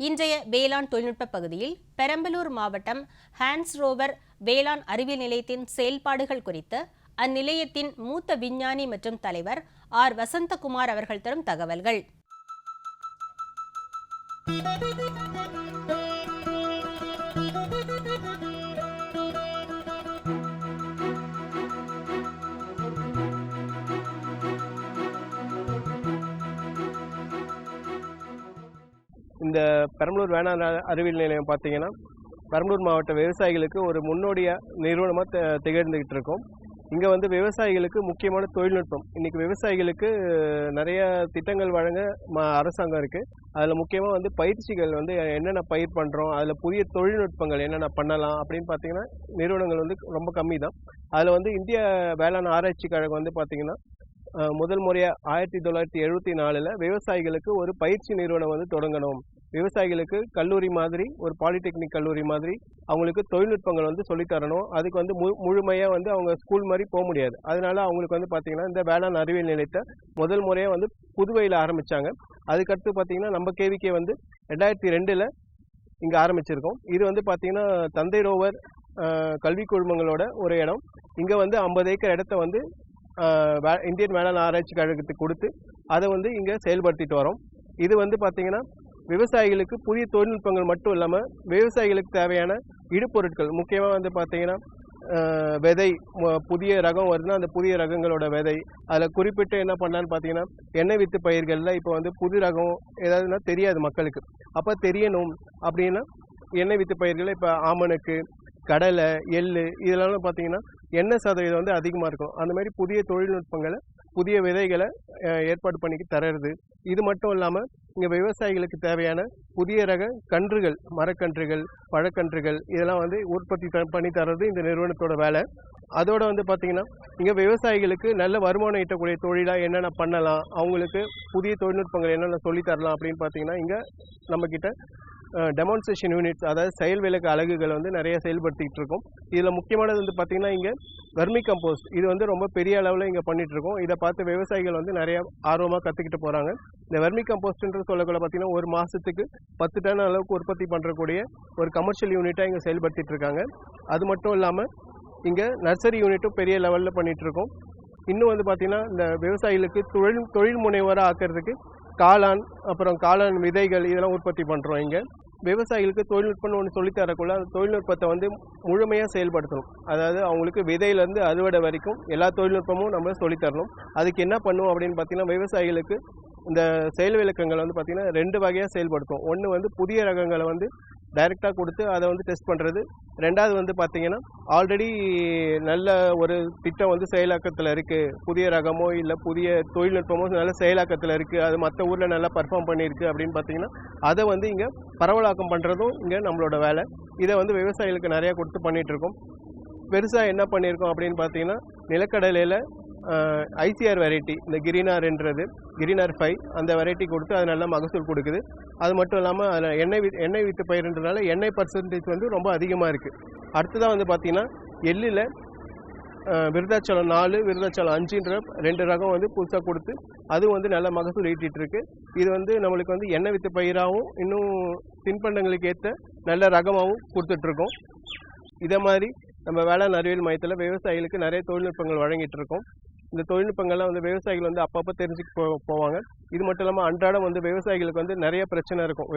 இன்றைய வேளாண் தொழில்நுட்ப பகுதியில் பெரம்பலூர் மாவட்டம் ஹான்ஸ் ரோவர் வேளாண் அறிவியல் நிலையத்தின் செயல்பாடுகள் குறித்து அந்நிலையத்தின் மூத்த விஞ்ஞானி மற்றும் தலைவர் ஆர் வசந்தகுமார் அவர்கள் தரும் தகவல்கள். இந்த பெரம்பலூர் வேளாண் அறிவியல் நிலையம் பார்த்தீங்கன்னா பெரம்பலூர் மாவட்ட விவசாயிகளுக்கு ஒரு முன்னோடியாக நிறுவனமாக திகழ்ந்துகிட்டு இருக்கோம். இங்கே வந்து விவசாயிகளுக்கு முக்கியமான தொழில்நுட்பம். இன்னைக்கு விவசாயிகளுக்கு நிறைய திட்டங்கள் வழங்க ம அரசாங்கம் இருக்குது அதில் முக்கியமாக வந்து பயிற்சிகள் வந்து என்னென்ன பயிர் பண்ணுறோம் அதில் புதிய தொழில்நுட்பங்கள் என்னென்ன பண்ணலாம் அப்படின்னு பார்த்தீங்கன்னா நிறுவனங்கள் வந்து ரொம்ப கம்மி தான் அதில் வந்து இந்திய வேளாண் ஆராய்ச்சி கழகம் வந்து பார்த்தீங்கன்னா முதல் முறையாக ஆயிரத்தி தொள்ளாயிரத்தி எழுபத்தி நாலில் விவசாயிகளுக்கு ஒரு பயிற்சி நிறுவனம் வந்து தொடங்கணும். விவசாயிகளுக்கு கல்லூரி மாதிரி ஒரு பாலிடெக்னிக் கல்லூரி மாதிரி அவங்களுக்கு தொழில்நுட்பங்கள் வந்து சொல்லித் தரணும். அதுக்கு வந்து மு முழுமையாக வந்து அவங்க ஸ்கூல் மாதிரி போக முடியாது. அதனால அவங்களுக்கு வந்து பார்த்தீங்கன்னா இந்த வேளாண் அறிவியல் நிலையத்தை முதல் முறையாக வந்து புதுவையில் ஆரம்பித்தாங்க அதுக்கடுத்து பார்த்தீங்கன்னா நம்ம கேவிக்கே வந்து ரெண்டாயிரத்தி ரெண்டில் இங்கே ஆரம்பிச்சிருக்கோம். இது வந்து பார்த்தீங்கன்னா தந்தை ரோவர் கல்வி குழுமங்களோட ஒரு இடம். இங்கே வந்து ஐம்பது ஏக்கர் இடத்த வந்து வே- இந்தியன் வேளாண் ஆராய்ச்சி கழகத்துக்கு கொடுத்து அதை வந்து இங்கே செயல்படுத்திட்டு வரோம். இது வந்து பார்த்தீங்கன்னா விவசாயிகளுக்கு புதிய தொழில்நுட்பங்கள் மட்டும் இல்லாமல் விவசாயிகளுக்கு தேவையான இடுபொருட்கள். முக்கியமாக வந்து பார்த்தீங்கன்னா விதை புதிய ரகம் வருதுன்னா அந்த புதிய ரகங்களோட விதை. அதில் குறிப்பிட்டு என்ன பண்ணலான்னு பார்த்தீங்கன்னா எண்ணெய் வித்து பயிர்களில் இப்போ வந்து புது ரகம் ஏதாவதுன்னா தெரியாது மக்களுக்கு. அப்போ தெரியணும் அப்படின்னா எண்ணெய் வித்து பயிர்களில் இப்போ ஆமணக்கு கடலை எள் இதெல்லாம் பார்த்தீங்கன்னா எண்ணெய் சதவீதம் வந்து அதிகமாக இருக்கும். அந்த மாதிரி புதிய தொழில்நுட்பங்களை புதிய விதைகளை ஏற்பாடு பண்ணி தர்றது. இது மட்டும் இல்லாமல் இங்கே விவசாயிகளுக்கு தேவையான புதிய ரக கன்றுகள் மரக்கன்றுகள் பழக்கன்றுகள் இதெல்லாம் வந்து உற்பத்தி த- பண்ணி தர்றது இந்த நிறுவனத்தோட வேலை. அதோட வந்து பார்த்தீங்கன்னா இங்கே விவசாயிகளுக்கு நல்ல வருமானம் ஈட்டக்கூடிய தொழிலாக என்னென்ன பண்ணலாம் அவங்களுக்கு புதிய தொழில்நுட்பங்கள் என்னென்ன சொல்லித் தரலாம் அப்படின்னு பார்த்தீங்கன்னா இங்கே நம்மக்கிட்ட டெமான்ஸ்ட்ரேஷன் யூனிட்ஸ் அதாவது செயல் விளக்கு அலகுகள் வந்து நிறைய செயல்படுத்திக்கிட்டு இருக்கோம். இதில் முக்கியமானது வந்து பார்த்தீங்கன்னா இங்கே வர்மி கம்போஸ்ட் இது வந்து ரொம்ப பெரிய அளவில் இங்கே பண்ணிகிட்ருக்கோம் இருக்கோம். இதை பார்த்து விவசாயிகள் வந்து நிறைய ஆர்வமாக கற்றுக்கிட்டு போகிறாங்க இந்த வர்மி கம்போஸ்ட்ன்ற சொல்லக்குள்ள பார்த்தீங்கன்னா ஒரு மாதத்துக்கு பத்து டன் அளவுக்கு உற்பத்தி பண்ணுறக்கூடிய ஒரு கமர்ஷியல் யூனிட்டாக இங்கே செயல்படுத்திட்டு இருக்காங்க. அது மட்டும் இல்லாமல் இங்கே நர்சரி யூனிட்டும் பெரிய லெவலில் பண்ணிகிட்ருக்கோம் இருக்கோம். இன்னும் வந்து பார்த்தீங்கன்னா இந்த விவசாயிகளுக்கு தொழில் தொழில் முனைவராக ஆக்கிறதுக்கு காளான் அப்புறம் காளான் விதைகள் இதெல்லாம் உற்பத்தி பண்ணுறோம் இங்கே. விவசாயிகளுக்கு தொழில்நுட்பம்னு ஒன்று சொல்லித்தரக்குள்ள அந்த தொழில்நுட்பத்தை வந்து முழுமையாக செயல்படுத்தணும். அதாவது அவங்களுக்கு விதையிலேருந்து அறுவடை வரைக்கும் எல்லா தொழில்நுட்பமும் நம்ம சொல்லித்தரணும் அதுக்கு என்ன பண்ணுவோம் அப்படின்னு பார்த்தீங்கன்னா விவசாயிகளுக்கு இந்த செயல் விளக்கங்களை வந்து பார்த்திங்கன்னா ரெண்டு வகையாக செயல்படுத்தும் ஒன்று வந்து புதிய ரகங்களை வந்து டைரெக்டாக கொடுத்து அதை வந்து டெஸ்ட் பண்ணுறது ரெண்டாவது வந்து பார்த்தீங்கன்னா ஆல்ரெடி நல்ல ஒரு திட்டம் வந்து செயலாக்கத்தில் இருக்குது புதிய ரகமோ இல்லை புதிய தொழில்நுட்பமோ நல்ல செயலாக்கத்தில் இருக்குது அது மற்ற ஊரில் நல்லா பர்ஃபார்ம் பண்ணியிருக்கு அப்படின்னு பார்த்தீங்கன்னா அதை வந்து இங்கே பரவலாக்கம் பண்ணுறதும் இங்கே நம்மளோட வேலை. இதை வந்து விவசாயிகளுக்கு நிறையா கொடுத்து பண்ணிகிட்ருக்கோம் பெருசாக என்ன பண்ணியிருக்கோம் அப்படின்னு பார்த்தீங்கன்னா நிலக்கடலையில் ஐசிஆர் வெரைட்டி இந்த கிரினார்ன்றது கிரினார் ஃபைவ் அந்த வெரைட்டி கொடுத்து அது நல்ல மகசூல் கொடுக்குது. அது மட்டும் இல்லாமல் அதில் எண்ணெய் வி எண்ணெய் வித்து பயிர்ன்றதுனால எண்ணெய் பர்சன்டேஜ் வந்து ரொம்ப அதிகமாக இருக்குது அடுத்ததாக வந்து பார்த்தீங்கன்னா எள்ளில் விருதாச்சலம் நாலு விருதாச்சலம் அஞ்சுன்ற ரெண்டு ரகம் வந்து புதுசாக கொடுத்து அதுவும் வந்து நல்ல மகசூல் ஈட்டிகிட்ருக்கு இது வந்து நம்மளுக்கு வந்து எண்ணெய் வித்து பயிராகவும் இன்னும் தின்பண்டங்களுக்கு ஏற்ற நல்ல ரகமாகவும் கொடுத்துட்ருக்கோம் இதே மாதிரி நம்ம வேளாண் அறிவியல் மையத்தில் விவசாயிகளுக்கு நிறைய தொழில்நுட்பங்கள் வழங்கிட்டு இருக்கோம். இந்த தொழில்நுட்பங்கள்லாம் வந்து விவசாயிகள் வந்து அப்பப்போ தெரிஞ்சுட்டு போ போவாங்க. இது மட்டும் இல்லாமல் அன்றாடம் வந்து விவசாயிகளுக்கு வந்து நிறைய பிரச்சனை இருக்கும்.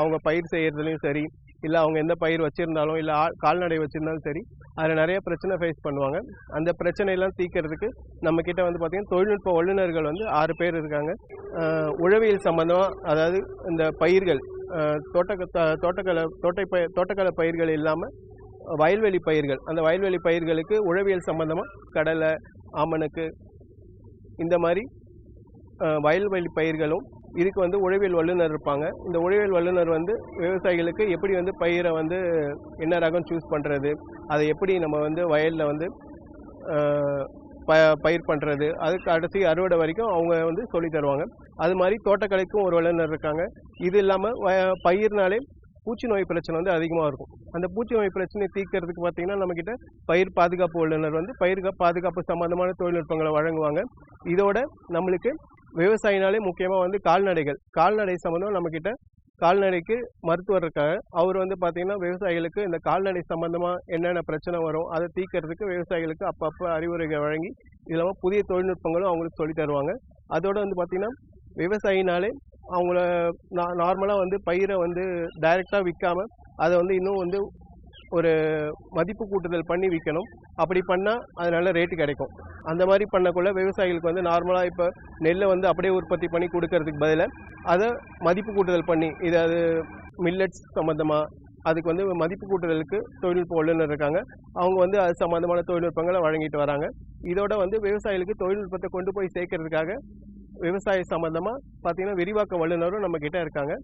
அவங்க பயிர் செய்கிறதுலையும் சரி இல்லை அவங்க எந்த பயிர் வச்சுருந்தாலும் இல்லை கால்நடை வச்சுருந்தாலும் சரி அதில் நிறைய பிரச்சனை ஃபேஸ் பண்ணுவாங்க. அந்த பிரச்சனையெல்லாம் தீர்க்கறதுக்கு நம்ம கிட்ட வந்து பார்த்திங்கன்னா தொழில்நுட்ப வல்லுநர்கள் வந்து ஆறு பேர் இருக்காங்க. உழவியல் சம்மந்தமாக அதாவது இந்த பயிர்கள் தோட்டக்க த- தோட்டக்கலை தோட்டை பயிர் தோட்டக்கலை பயிர்கள் இல்லாமல் வயல்வெளி பயிர்கள் அந்த வயல்வெளி பயிர்களுக்கு உழவியல் சம்பந்தமாக கடலை ஆமணக்கு இந்த மாதிரி வயல்வெளி பயிர்களும் இதுக்கு வந்து உழவியல் வல்லுநர் இருப்பாங்க. இந்த உழவியல் வல்லுநர் வந்து விவசாயிகளுக்கு எப்படி வந்து பயிரை வந்து என்ன ரகம் சூஸ் பண்ணுறது அதை எப்படி நம்ம வந்து வயலில் வந்து ப பயிர் பண்ணுறது அதுக்கு கடைசி அறுவடை வரைக்கும் அவங்க வந்து சொல்லி தருவாங்க. அது மாதிரி தோட்டக்கலைக்கும் ஒரு வல்லுநர் இருக்காங்க. இது இல்லாமல் பயிர்னாலே பூச்சி நோய் பிரச்சனை வந்து அதிகமாக இருக்கும். அந்த பூச்சி நோய் பிரச்சனையை தீர்க்கறதுக்கு பார்த்தீங்கன்னா நம்மக்கிட்ட பயிர் பாதுகாப்பு வல்லுநர் வந்து பயிர் பாதுகாப்பு சம்பந்தமான தொழில்நுட்பங்களை வழங்குவாங்க. இதோட நம்மளுக்கு விவசாயினாலே முக்கியமாக வந்து கால்நடைகள். கால்நடை சம்மந்தம் நம்மக்கிட்ட கால்நடைக்கு மருத்துவர் இருக்காங்க அவர் வந்து பார்த்தீங்கன்னா விவசாயிகளுக்கு இந்த கால்நடை சம்பந்தமாக என்னென்ன பிரச்சனை வரும் அதை தீர்க்கறதுக்கு விவசாயிகளுக்கு அப்பப்போ அறிவுரைகள் வழங்கி இது இல்லாமல் புதிய தொழில்நுட்பங்களும் அவங்களுக்கு சொல்லித் தருவாங்க. அதோட வந்து பார்த்தீங்கன்னா விவசாயினாலே அவங்கள நார்மலாக வந்து பயிரை வந்து டைரெக்டாக விற்காம அதை வந்து இன்னும் வந்து ஒரு மதிப்பு கூட்டுதல் பண்ணி விற்கணும் அப்படி பண்ணால் அது நல்ல ரேட்டு கிடைக்கும். அந்த மாதிரி பண்ணக்குள்ள விவசாயிகளுக்கு வந்து நார்மலாக இப்போ நெல்லை வந்து அப்படியே உற்பத்தி பண்ணி கொடுக்கறதுக்கு பதிலாக அதை மதிப்பு கூட்டுதல் பண்ணி இது அது மில்லட்ஸ் சம்மந்தமாக அதுக்கு வந்து மதிப்பு கூட்டுதலுக்கு தொழில்நுட்ப வல்லுநர் இருக்காங்க. அவங்க வந்து அது சம்மந்தமான தொழில்நுட்பங்களை வழங்கிட்டு வராங்க. இதோட வந்து விவசாயிகளுக்கு தொழில்நுட்பத்தை கொண்டு போய் சேர்க்கறதுக்காக விவசாய சம்மந்தமாக பார்த்தீங்கன்னா விரிவாக்க வல்லுநரும் நம்ம கிட்ட இருக்காங்க.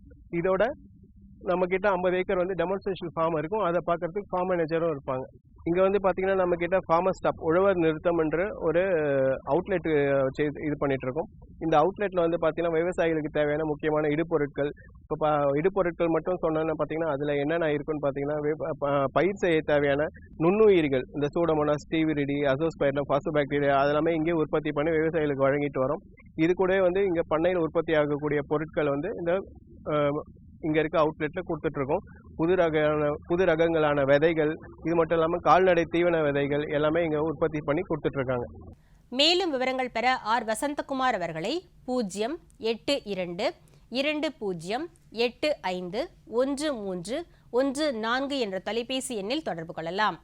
இதோட நம்ம கிட்ட ஐம்பது ஏக்கர் வந்து டெமான்ஸ்ட்ரேஷன் ஃபார்ம் இருக்கும். அதை பார்க்கறதுக்கு ஃபார்ம் மேனேஜரும் இருப்பாங்க. இங்கே வந்து பார்த்திங்கன்னா நம்ம கிட்ட ஃபார்மர் ஸ்டாப் உழவர் நிறுத்தம் என்று ஒரு அவுட்லெட் இது பண்ணிட்டு இருக்கோம். இந்த அவுட்லெட்டில் வந்து பார்த்தீங்கன்னா விவசாயிகளுக்கு தேவையான முக்கியமான இடுபொருட்கள் இப்போ இடுபொருட்கள் மட்டும் சொன்னோன்னு பார்த்தீங்கன்னா அதில் என்னென்ன இருக்குன்னு பார்த்தீங்கன்னா பயிர் செய்ய தேவையான நுண்ணுயிர்கள் இந்த சூடமோனாஸ் ஸ்டீவிரிடி அசோஸ்பைரம் பாக்டீரியா அதெல்லாமே இங்கே உற்பத்தி பண்ணி விவசாயிகளுக்கு வழங்கிட்டு வரோம். இது கூடவே வந்து இங்கே பண்ணையில் உற்பத்தி ஆகக்கூடிய பொருட்கள் வந்து இந்த இங்கே இங்க இருக்க அவுட்லெட்ல கொடுத்துட்டு இருக்கோம். புது ரக புது ரகங்களான விதைகள் இது மட்டும் இல்லாமல் கால்நடை தீவன விதைகள் எல்லாமே இங்க உற்பத்தி பண்ணி கொடுத்துட்டு இருக்காங்க மேலும் விவரங்கள் பெற ஆர் வசந்தகுமார் அவர்களை பூஜ்ஜியம் எட்டு இரண்டு இரண்டு பூஜ்ஜியம் எட்டு ஐந்து ஒன்று மூன்று ஒன்று நான்கு என்ற தொலைபேசி எண்ணில் தொடர்பு கொள்ளலாம்.